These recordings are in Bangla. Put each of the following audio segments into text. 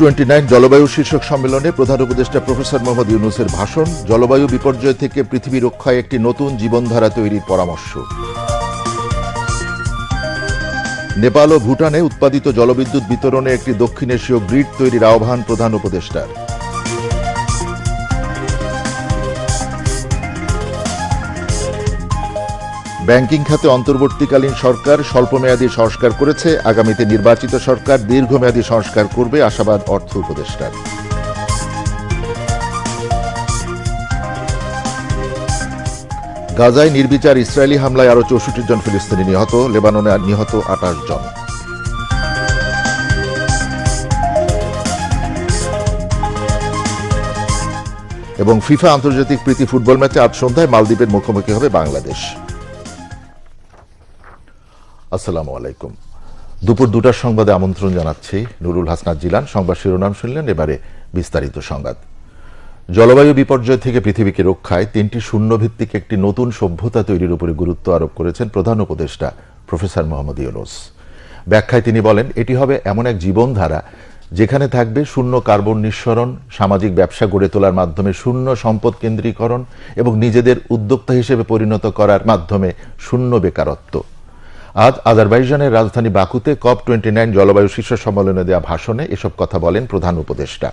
টোয়েন্টি নাইন জলবায়ু শীর্ষক সম্মেলনে প্রধান উপদেষ্টা প্রফেসর মোহাম্মদ ইউনুসের ভাষণ, জলবায়ু বিপর্যয় থেকে পৃথিবী রক্ষায় একটি নতুন জীবনধারা তৈরির পরামর্শ। নেপাল ও ভুটানে উৎপাদিত জলবিদ্যুৎ বিতরণে একটি দক্ষিণ এশীয় গ্রিড তৈরির আহ্বান প্রধান উপদেষ্টার। ব্যাংকিং খাতে অন্তর্বর্তীকালীন সরকার স্বল্পমেয়াদী সংস্কার করেছে। আগামীতে নির্বাচিত সরকার দীর্ঘমেয়াদী সংস্কার করবে, আশাবাদ অর্থ উপদেষ্টার। গাজায় নির্বিচার ইসরায়েলি হামলায় আরও চৌষট্টি জন ফিলিস্তিনি নিহত, লেবাননে নিহত আঠাশ জন। এবং ফিফা আন্তর্জাতিক প্রীতি ফুটবল ম্যাচে আজ সন্ধ্যায় মালদ্বীপের মুখোমুখি হবে বাংলাদেশ। আসসালামু আলাইকুম। দুপুর দুটার সংবাদে আমন্ত্রণ জানাচ্ছি নুরুল হাসনাত জিলান। সংবাদ শিরোনাম শুনলেন, এবারে বিস্তারিত সংবাদ। জলবায়ু বিপর্যয় থেকে পৃথিবীকে রক্ষায় তিনটি শূন্য ভিত্তিক একটি নতুন সভ্যতা তৈরির উপরে গুরুত্ব আরোপ করেছেন প্রধান উপদেষ্টা প্রফেসর মোহাম্মদ ইউনুস। ব্যাখ্যায় তিনি বলেন, এটি হবে এমন এক জীবনধারা যেখানে থাকবে শূন্য কার্বন নিঃসরণ, সামাজিক ব্যবসা গড়ে তোলার মাধ্যমে শূন্য সম্পদ কেন্দ্রীকরণ এবং নিজেদের উদ্যোক্তা হিসেবে পরিণত করার মাধ্যমে শূন্য বেকারত্ব। আজ আজারবাইজানের রাজধানী বাকুতে কপ টোয়েন্টি নাইন জলবায়ু শীর্ষ সম্মেলনে দেওয়া ভাষণে এসব কথা বলেন প্রধান উপদেষ্টা।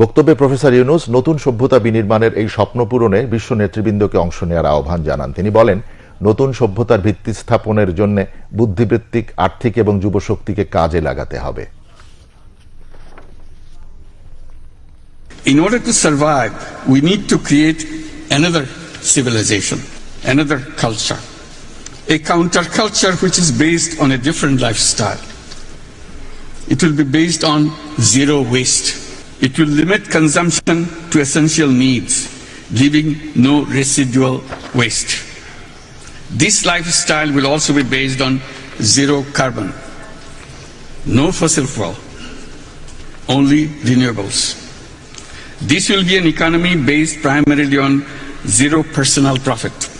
বক্তব্যে প্রফেসর ইউনুস নতুন সভ্যতা বিনির্মাণের এই স্বপ্ন পূরণে বিশ্ব নেতৃবৃন্দকে অংশ নেওয়ার আহ্বান জানান। তিনি বলেন নতুন সভ্যতার ভিত্তি স্থাপনের জন্য বুদ্ধিবৃত্তিক আর্থিক এবং যুবশক্তিকে কাজে লাগাতে হবে। In order to survive, we need to create another civilization, another culture, a counterculture which is based on a different lifestyle. It will be based on zero waste. It will limit consumption to essential needs, leaving no residual waste. This lifestyle will also be based on zero carbon, no fossil fuel, only renewables. This will be an economy based primarily on zero personal profit.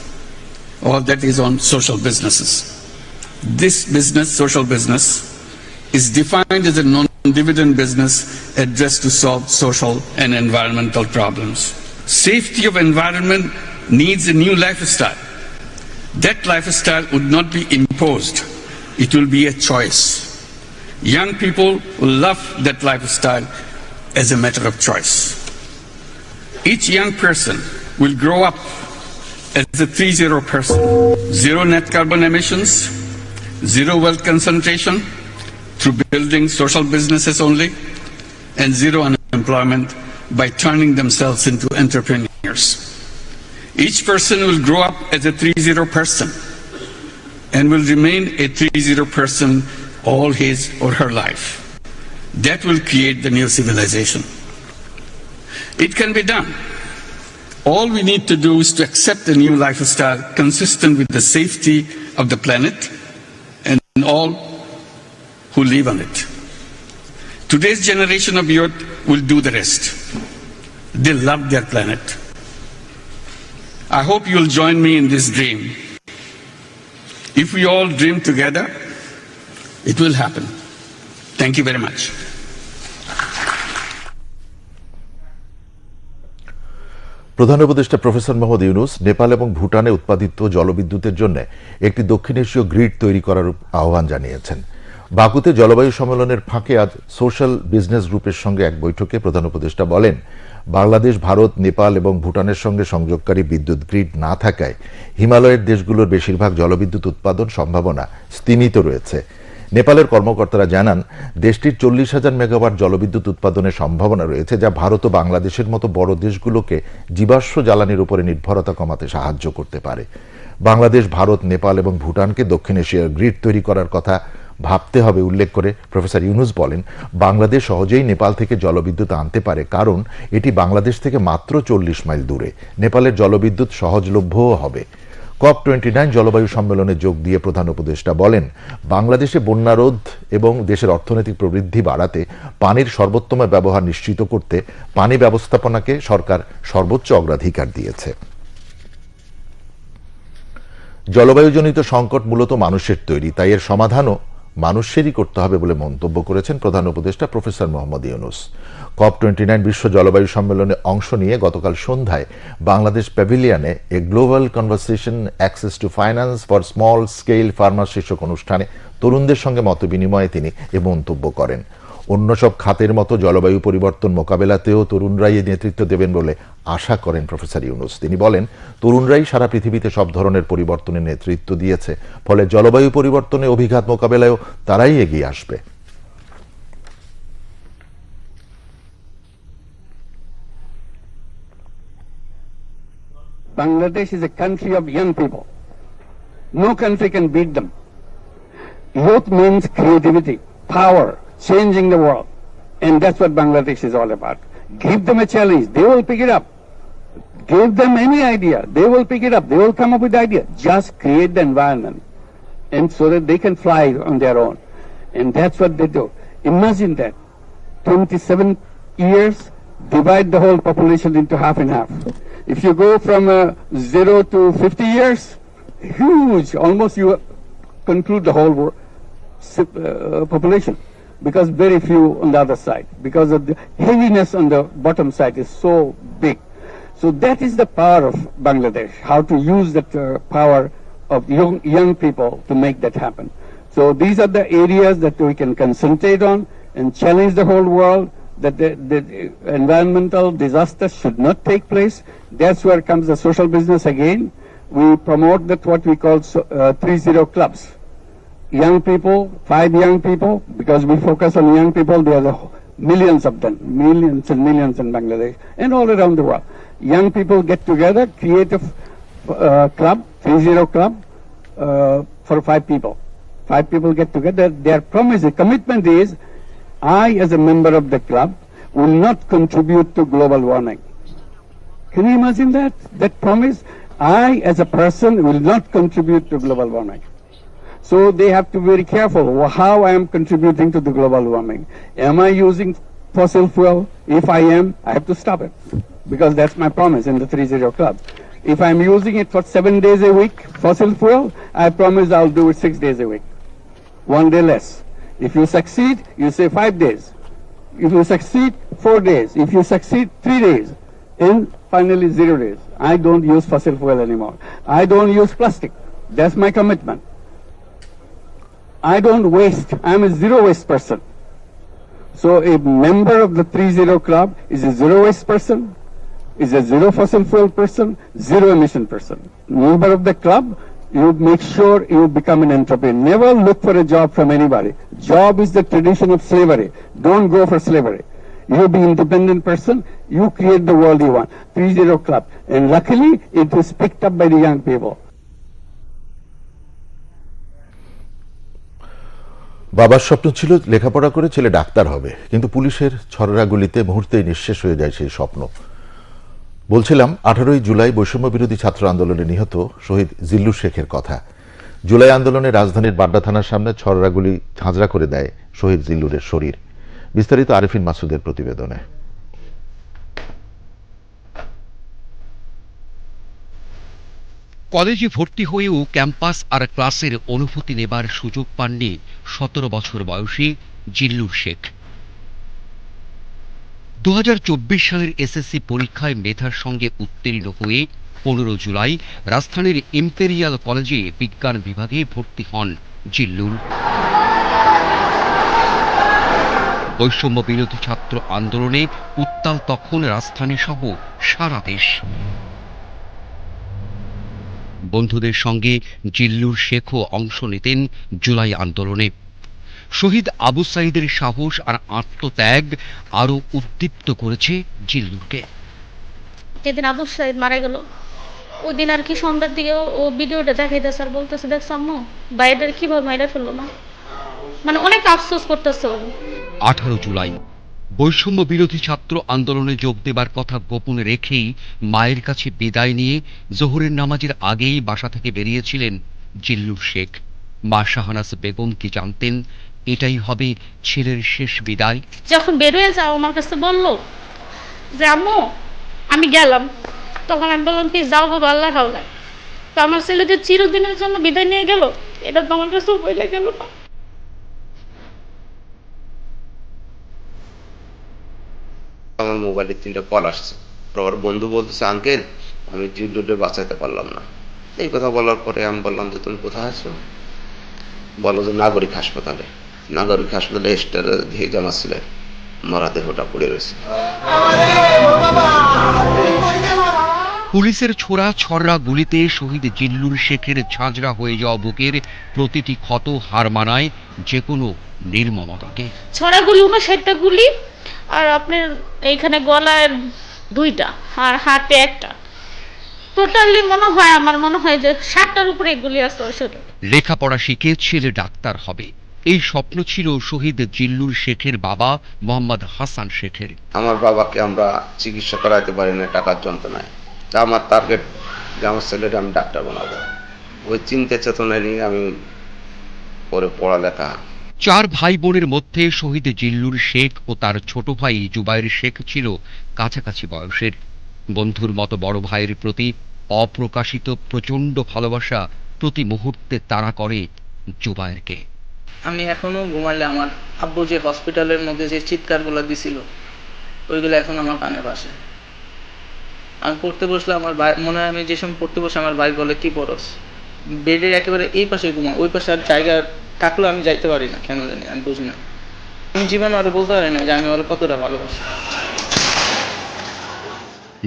All that is on social businesses. This business, social business, is defined as a non-dividend business addressed to solve social and environmental problems. Safety of environment needs a new lifestyle. That lifestyle would not be imposed. It will be a choice. Young people will love that lifestyle as a matter of choice. Each young person will grow up as a 3-0 person. Zero net carbon emissions, zero wealth concentration through building social businesses only, and zero unemployment by turning themselves into entrepreneurs. Each person will grow up as a 3-0 person and will remain a 3-0 person all his or her life. That will create the new civilization. It can be done. All we need to do is to accept a new lifestyle consistent with the safety of the planet and all who live on it. Today's generation of youth will do the rest. They love their planet. I hope you'll join me in this dream. If we all dream together, it will happen. Thank you very much. প্রধান উপদেষ্টা প্রফেসর মোহাম্মদ ইউনুস নেপাল এবং ভুটানে উৎপাদিত জলবিদ্যুতের জন্য একটি দক্ষিণ এশীয় গ্রিড তৈরি করার আহ্বান জানিয়েছেন। বাকুতে জলবায়ু সম্মেলনের ফাঁকে আজ সোশ্যাল বিজনেস গ্রুপের সঙ্গে এক বৈঠকে প্রধান উপদেষ্টা বলেন, বাংলাদেশ, ভারত, নেপাল এবং ভুটানের সঙ্গে সংযোগকারী বিদ্যুৎ গ্রিড না থাকায় হিমালয়ের দেশগুলোর বেশিরভাগ জলবিদ্যুৎ উৎপাদন সম্ভাবনা স্তিমিত রয়েছে। নেপালের কর্মকর্তারা জানান, দেশটির চল্লিশ হাজার মেগাওয়াট জলবিদ্যুৎ উৎপাদনের সম্ভাবনা রয়েছে, যা ভারত ও বাংলাদেশের মতো বড় দেশগুলোকে জীবাশ্ম জ্বালানির উপরে নির্ভরতা কমাতে সাহায্য করতে পারে। বাংলাদেশ, ভারত, নেপাল এবং ভুটানকে দক্ষিণ এশিয়ার গ্রিড তৈরি করার কথা ভাবতে হবে, উল্লেখ করে প্রফেসর ইউনুস বলেন, বাংলাদেশ সহজেই নেপাল থেকে জলবিদ্যুৎ আনতে পারে, কারণ এটি বাংলাদেশ থেকে মাত্র চল্লিশ মাইল দূরে। নেপালের জলবিদ্যুৎ সহজলভ্যও হবে। কপ টোয়েন্টি নাইন জলবায়ু সম্মেলনে যোগ দিয়ে প্রধান উপদেষ্টা বলেন, বাংলাদেশে বন্যারোধ এবং দেশের অর্থনৈতিক প্রবৃদ্ধি বাড়াতে পানির সর্বোত্তম ব্যবহার নিশ্চিত করতে পানি ব্যবস্থাপনাকে সরকার সর্বোচ্চ অগ্রাধিকার দিয়েছে। জলবায়ুজনিত সংকট মূলত মানুষের তৈরি, তাই এর সমাধানও মানুষেরই করতে হবে বলে মন্তব্য করেছেন প্রধান উপদেষ্টা professor Mohammad Yunus. COP twenty nine বিশ্ব জলবায়ু সম্মেলনে অংশ নিয়ে গতকাল সন্ধ্যায় বাংলাদেশ প্যাভিলিয়নে a global conversation access to finance for small scale farmer শীর্ষক অনুষ্ঠানে তরুণদের সঙ্গে মত বিনিময়ে তিনি এ মন্তব্য করেন। অন্য সব খাতের মতো জলবায়ু পরিবর্তন মোকাবেলাতেও তরুণরাই নেতৃত্ব দেবেন বলে আশা করেন প্রফেসর ইউনুস তিনি বলেন তরুণরাই সারা পৃথিবীতে সব ধরনের পরিবর্তনের নেতৃত্ব দিয়েছে ফলে জলবায়ু পরিবর্তনে অভিঘাত মোকাবেলায়ও তারাই এগিয়ে আসবে Bangladesh is a country of young people. No country can beat them. Youth means creativity, power, changing the world. And that's what Bangladesh is all about. Give them a challenge, they will pick it up. Give them any idea, they will pick it up, they will come up with the idea. Just create the environment. And so that they can fly on their own. And that's what they do. Imagine that. 27 years, divide the whole population into half and half. If you go from uh, zero to 50 years, huge, almost you conclude the whole uh, population because very few on the other side because of the heaviness on the bottom side is so big. So that is the power of Bangladesh, how to use that uh, power of young, young people to make that happen. So these are the areas that we can concentrate on and challenge the whole world that the, the environmental disasters should not take place. That's where comes the social business again. We promote that what we call so, uh, 3-0 clubs. Young people, five young people, because we focus on young people, there are millions of them, millions and millions in Bangladesh and all around the world. Young people get together, create a uh, club, 3-0 club, uh, for five people. Five people get together. Their promise, the commitment is, I, as a member of the club, will not contribute to global warming. Can you imagine that? That promise? I, as a person, will not contribute to global warming. So they have to be very careful how I am contributing to the global warming. Am I using fossil fuel? If I am, I have to stop it because that's my promise in the 3-0 club. If I'm using it for seven days a week, fossil fuel, I promise I'll do it six days a week. One day less. If you succeed, you say five days. If you succeed, four days. If you succeed, three days. And finally, zero days. I don't use fossil fuel anymore. I don't use plastic. That's my commitment. I don't waste. I'm a zero waste person. So a member of the 3-0 club is a zero waste person, is a zero fossil fuel person, zero emission person. Member of the club, you make sure you become an entrepreneur. Never look for a job from anybody. Job is the tradition of slavery. Don't go for slavery. You be independent person, you create the world you want. 3-0 club. And luckily, it was picked up by the young people. বাবার স্বপ্ন ছিল লেখাপড়া করে ছেলে ডাক্তার হবে, কিন্তু পুলিশের ছড়রাগুলিতে মুহূর্তেই নিঃশেষ হয়ে যায় সেই স্বপ্ন। বলছিলাম, আঠারোই জুলাই বৈষম্য বিরোধী ছাত্র আন্দোলনে নিহত শহীদ জিল্লু শেখের কথা। জুলাই আন্দোলনে রাজধানীর বাড্ডা থানার সামনে ছড়রাগুলি ঝাঁঝরা করে দেয় শহীদ জিল্লুরের শরীর। বিস্তারিত আরিফিন মাসুদের প্রতিবেদনে। কলেজে ভর্তি হয়েও ক্যাম্পাস আর ক্লাসের অনুভূতি নেবার সুযোগ পাননি সতেরো বছর বয়সী জিল্লুর শেখ। দু হাজার চব্বিশ সালের এসএসসি পরীক্ষায় মেধার সঙ্গে উত্তীর্ণ হয়ে পনেরো জুলাই রাজধানীর ইম্পেরিয়াল কলেজে বিজ্ঞান বিভাগে ভর্তি হন জিল্লুর। বৈষম্য বিরোধী ছাত্র আন্দোলনে উত্তাল তখন রাজধানী সহ সারা দেশ। বন্ধুদের সঙ্গে জিল্লুর শেখও অংশ নিতেন জুলাই আন্দোলনে। শহীদ আবু সাইদের সাহস আর আত্মত্যাগ আরও উদ্দীপ্ত করেছে জিল্লুরকে যেদিন আবু সাইদ মারা গেল ওই দিন আর কি সন্ধ্যার দিকে ও- ভিডিওটা দেখাইতেছে আর বলতেছে দেখছ আম্মু বাইরের কীভাবে মাইরা ফেলল না? মানে অনেক আফসোস করতেছে ও। আঠারো জুলাই বৈষম্য বিরোধী ছাত্র আন্দোলনে যোগ দেবার কথা গোপনে রেখেই মায়ের কাছে বিদায় নিয়ে জোহরের নামাজের আগেই বাসা থেকে বেরিয়েছিলেন জিল্লুর শেখ। মা শাহনাজ বেগম কি জানতেন, এটাই হবে ছেলের শেষ বিদায়? যখন বেরোয় যাও, আমার কাছে বলল যে, আম্মু, আমি গেলাম। তখন আমি বললাম, কি, যাও বাবা, আল্লাহ হাওলায় তো আমার ছেলে যে চিরদিনের জন্য বিদায় নিয়ে গেল, এটা তো আমার কাছে বলে গেল না। আমার মোবাইলে তিনটা কল আসছে। ওর বন্ধু বলতেছে আঙ্কেল আমি জিল্লুরে বাঁচাইতে পারলাম না। এই কথা বলার পরে আমি বললাম যে তুমি কোথায় আছো? বলো যে নাগরিক হাসপাতালে। নাগরিক হাসপাতালে স্টার দিয়ে জামা ছিলেন মরা দেহটা পড়ে রয়েছে। পুলিশের ছোড়া ছড়া গুলিতে শহীদ জিল্লুর শেখের ঝাঁঝরা হয়ে যাওয়া বুকের প্রতিটি ক্ষত হার মানায় যে কোনো নির্মমতাকে। ছড়া গুলি উনষাটটা গুলি আর আপনার এইখানে গলায় দুইটা আর হাতে একটা। টোটালি মনে হয় আমার মনে হয় যে ষাটটার উপরে গুলি আছে ওর লেখাপড়া শিখে ছেলে ডাক্তার হবে। এই স্বপ্ন ছিল শহীদ জিল্লুর শেখের বাবা মোহাম্মদ হাসান শেখের। আমার বাবাকে আমরা চিকিৎসা করাইতে পারি না টাকার যন্ত্রণায়। তা আমার টার্গেট যে আমার ছেলেটা আমি ডাক্তার বানাবো। ওই চিন্তা চেতনা নিয়ে আমি পরে পড়ালেখা চার ভাই বোনের মধ্যে শহীদ জিল্লুর শেখ ও তার ছোট ভাই জুবাইর শেখ ছিল কাছাকাছি বয়সের। বন্ধুর মতো বড় ভাইয়ের প্রতি অপ্রকাশিত প্রচণ্ড ভালোবাসা প্রতি মুহূর্তে তাড়া করে জুবাইরকে। আমি এখনও ঘুমালে আমার আব্বু যে হসপিটালের মধ্যে যে চিৎকারগুলো দিছিল, ওইগুলো এখন আমার কানে ভাসে। আমি পড়তে বসলে আমার ভাই, মনে হয় আমি যে সময় পড়তে বসে আমার ভাই বলে, কি পড়স? বেডের একেবারে এই পাশে ঘুমা ওই পাশে আর জায়গা থাকলেও আমি যাইতে পারি না কেন জানি আমি বুঝি না। আমি জীবনে আরও বলতে পারি না যে আমি ওর কতটা ভালোবাসি।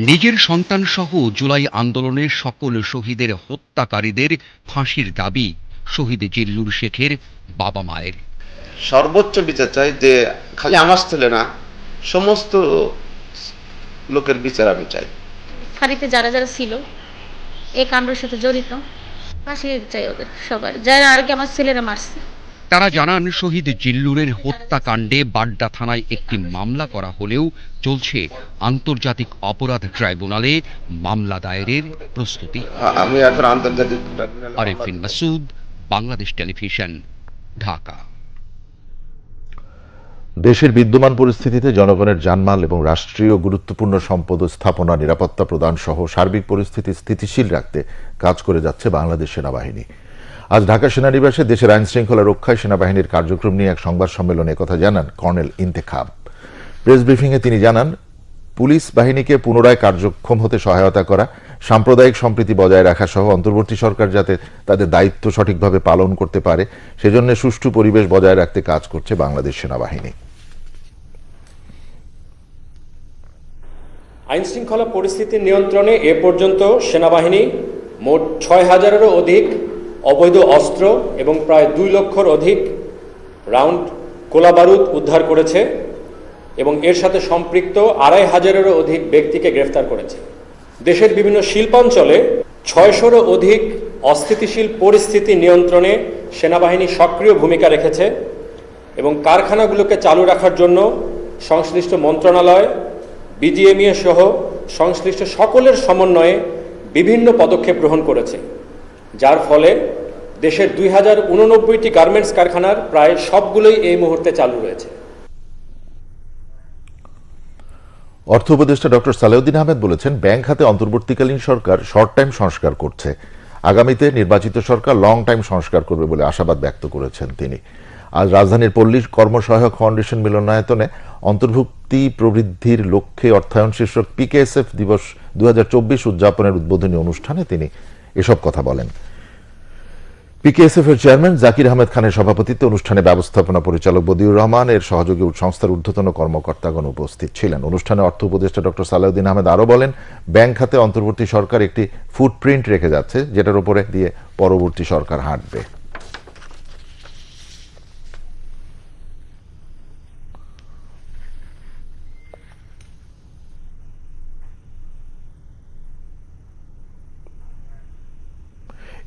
নিজের সন্তান সহ জুলাই আন্দোলনের সকল শহীদের হত্যাকারীদের ফাঁসির দাবি শহীদ জিল্লুর শেখের বাবা মায়ের। সর্বোচ্চ বিচার চাই যে খালি আমার ছেলে না সমস্ত লোকের বিচার আমি চাই। ফাঁড়িতে যারা যারা ছিল এই কাণ্ডের সাথে জড়িত ফাঁসি চাই ওদের সবার। যারা আর কি আমার ছেলেরা মারছে। তারা জানান শহীদ জিল্লুরের হত্যাকাণ্ডে বাড্ডা থানায় একটি মামলা করা হলেও চলছে আন্তর্জাতিক অপরাধ ট্রাইব্যুনালে মামলা দায়েরের প্রস্তুতি। আ- আমি এখন আন্তর্জাতিক ট্রাইব্যুনালে আরেফিন মাসুদ বাংলাদেশ টেলিভিশন ঢাকা। দেশের বিদ্যমান পরিস্থিতিতে জনগণের জানমাল এবং রাষ্ট্রীয় গুরুত্বপূর্ণ সম্পদ স্থাপনা নিরাপত্তা প্রদান সহ সার্বিক পরিস্থিতি স্থিতিশীল রাখতে কাজ করে যাচ্ছে বাংলাদেশ সেনাবাহিনী। আজ ঢাকা সেনানিবাসে দেশের আইন শৃঙ্খলা রক্ষায় সেনাবাহিনীর কার্যক্রম নিয়ে এক সংবাদ সম্মেলনে কথা জানান কর্নেল ইন্তেখাব। প্রেস ব্রিফিংয়ে তিনি জানান, পুলিশ বাহিনীকে পুনরায় কার্যক্ষম হতে সহায়তা করা, সাম্প্রদায়িক সম্প্রীতি বজায় রাখা সহ অন্তর্বর্তী সরকার যাতে তাদের দায়িত্ব সঠিকভাবে পালন করতে পারে, সেজন্য সুষ্ঠু পরিবেশ বজায় রাখতে কাজ করছে বাংলাদেশ সেনাবাহিনী। আইনশৃঙ্খলা পরিস্থিতি নিয়ন্ত্রণে এ পর্যন্ত সেনাবাহিনী মোট ছয় হাজারেরও অধিক অবৈধ অস্ত্র এবং প্রায় দুই লক্ষর অধিক রাউন্ড গোলাবারুদ উদ্ধার করেছে এবং এর সাথে সম্পৃক্ত আড়াই হাজারেরও অধিক ব্যক্তিকে গ্রেফতার করেছে। দেশের বিভিন্ন শিল্পাঞ্চলে ছয়শোরও অধিক অস্থিতিশীল পরিস্থিতি নিয়ন্ত্রণে সেনাবাহিনী সক্রিয় ভূমিকা রেখেছে এবং কারখানাগুলোকে চালু রাখার জন্য সংশ্লিষ্ট মন্ত্রণালয় বিজিএমইএ সহ সংশ্লিষ্ট সকলের সমন্বয়ে বিভিন্ন পদক্ষেপ গ্রহণ করেছে, যার ফলে দেশের দুই হাজার উননব্বইটি গার্মেন্টস কারখানার প্রায় সবগুলোই এই মুহূর্তে চালু রয়েছে। অর্থ উপদেষ্টা ডক্টর সালেউদ্দিন আহমেদ বলেছেন, ব্যাংক খাতে অন্তর্বর্তীকালীন সরকার শর্ট টাইম সংস্কার করছে। আগামীতে নির্বাচিত সরকার লং টাইম সংস্কার করবে বলে আশাবাদ ব্যক্ত করেছেন তিনি। আজ রাজধানীর পল্লী কর্মসহায়ক ফাউন্ডেশন মিলনায়তনে অন্তর্ভুক্তি প্রবৃদ্ধির লক্ষ্যে অর্থায়ন শীর্ষক পিকেএসএফ দিবস দুহাজার চব্বিশ উদযাপনের উদ্বোধনী অনুষ্ঠানে তিনি এসব কথা বলেন। পিকেএসএফ এর চেয়ারম্যান জাকির আহমেদ খানের সভাপতিত্বে অনুষ্ঠানে ব্যবস্থাপনা পরিচালক বদিউর রহমান, এর সহযোগী সংস্থার ঊর্ধ্বতন কর্মকর্তাগণ উপস্থিত ছিলেন। অনুষ্ঠানে অর্থ উপদেষ্টা ডক্টর সালাউদ্দিন আহমেদ আরও বলেন, ব্যাংক খাতে অন্তর্বর্তী সরকার একটি ফুটপ্রিন্ট রেখে যাচ্ছে, যেটার উপরে দিয়ে পরবর্তী সরকার হাঁটবে।